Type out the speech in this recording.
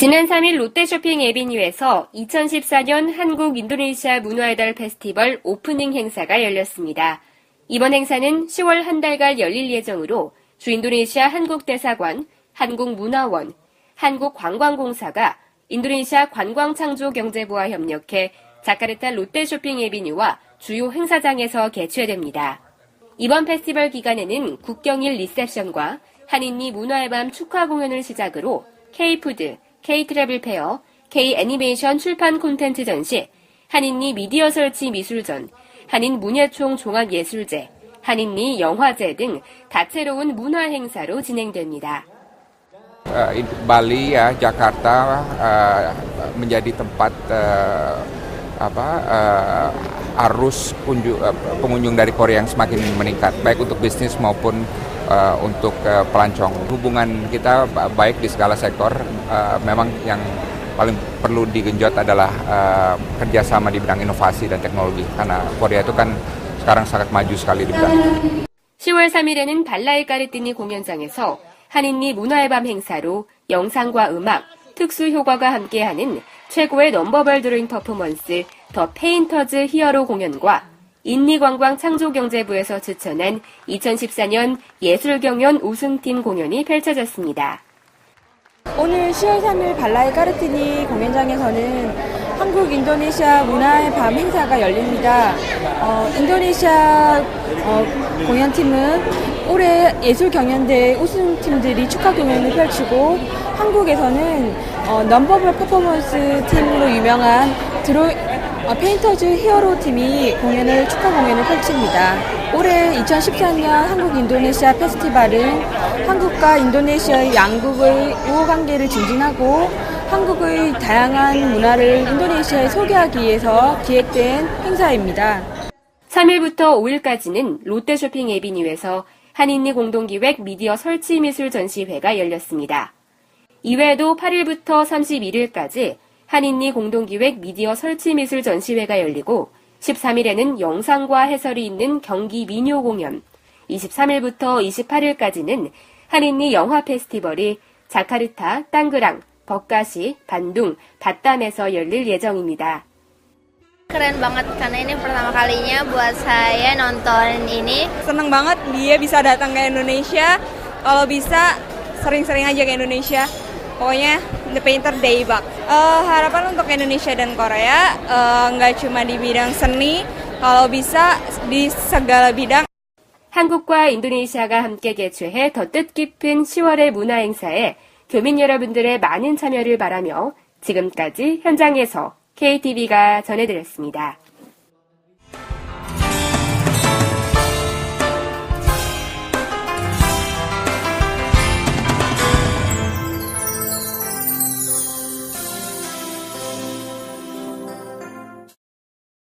지난 3일 롯데쇼핑 에비뉴에서 2014년 한국 인도네시아 문화의 달 페스티벌 오프닝 행사가 열렸습니다. 이번 행사는 10월 한 달간 열릴 예정으로 주 인도네시아 한국대사관, 한국문화원, 한국관광공사가 인도네시아 관광창조경제부와 협력해 자카르타 롯데쇼핑 에비뉴와 주요 행사장에서 개최됩니다. 이번 페스티벌 기간에는 국경일 리셉션과 한인리 문화의 밤 축하 공연을 시작으로 K푸드, K트래블 페어, K애니메이션 출판 콘텐츠 전시, 한인리 미디어 설치 미술전, 한인 문예총 종합예술제, 한인리 영화제 등 다채로운 문화 행사로 진행됩니다. Eh, Bali ya Jakarta eh, menjadi tempat eh, apa eh, arus unju- eh, pengunjung dari Korea yang semakin meningkat baik untuk bisnis maupun eh, untuk eh, pelancong hubungan kita ba- baik di segala sektor eh, memang yang paling perlu digenjot adalah eh, kerjasama di bidang inovasi dan teknologi karena Korea itu kan sekarang sangat maju sekali di bidang itu. 10월 3일에는 발라이 까르띠니 공연장에서 한인리 문화의 밤 행사로 영상과 음악, 특수 효과가 함께하는 최고의 넘버벌 드로잉 퍼포먼스 더 페인터즈 히어로 공연과 인리관광 창조경제부에서 추천한 2014년 예술경연 우승팀 공연이 펼쳐졌습니다. 오늘 10월 3일 발라이 까르티니 공연장에서는 한국 인도네시아 문화의 밤 행사가 열립니다. 어, 인도네시아 어, 공연팀은 올해 예술 경연대 우승팀들이 축하 공연을 펼치고 한국에서는 어, 넘버블 퍼포먼스 팀으로 유명한 드로 어, 페인터즈 히어로 팀이 공연을 축하 공연을 펼칩니다. 올해 2014년 한국 인도네시아 페스티벌은 한국과 인도네시아의 양국의 우호 관계를 증진하고 한국의 다양한 문화를 인도네시아에 소개하기 위해서 기획된 행사입니다. 3일부터 5일까지는 롯데쇼핑 에비뉴에서 한인리 공동기획 미디어 설치 미술 전시회가 열렸습니다. 이외에도 8일부터 31일까지 한인리 공동기획 미디어 설치 미술 전시회가 열리고 13일에는 영상과 해설이 있는 경기 민요 공연, 23일부터 28일까지는 한인리 영화 페스티벌이 자카르타, 땅그랑, 버가시, 반둥, 바담에서 열릴 예정입니다. Keren banget karena ini pertama kalinya buat saya nonton ini. Senang banget dia bisa datang ke Indonesia. Kalau bisa sering-sering aja ke Indonesia. Pokoknya The Painter Day Bak. Eh, harapan untuk Indonesia dan Korea eh, nggak cuma di bidang seni, kalau bisa di segala bidang. 한국과 인도네시아가 함께 개최해 더 뜻깊은 10월의 문화 행사에 교민 여러분들의 많은 참여를 바라며 지금까지 현장에서 KTV가 전해드렸습니다.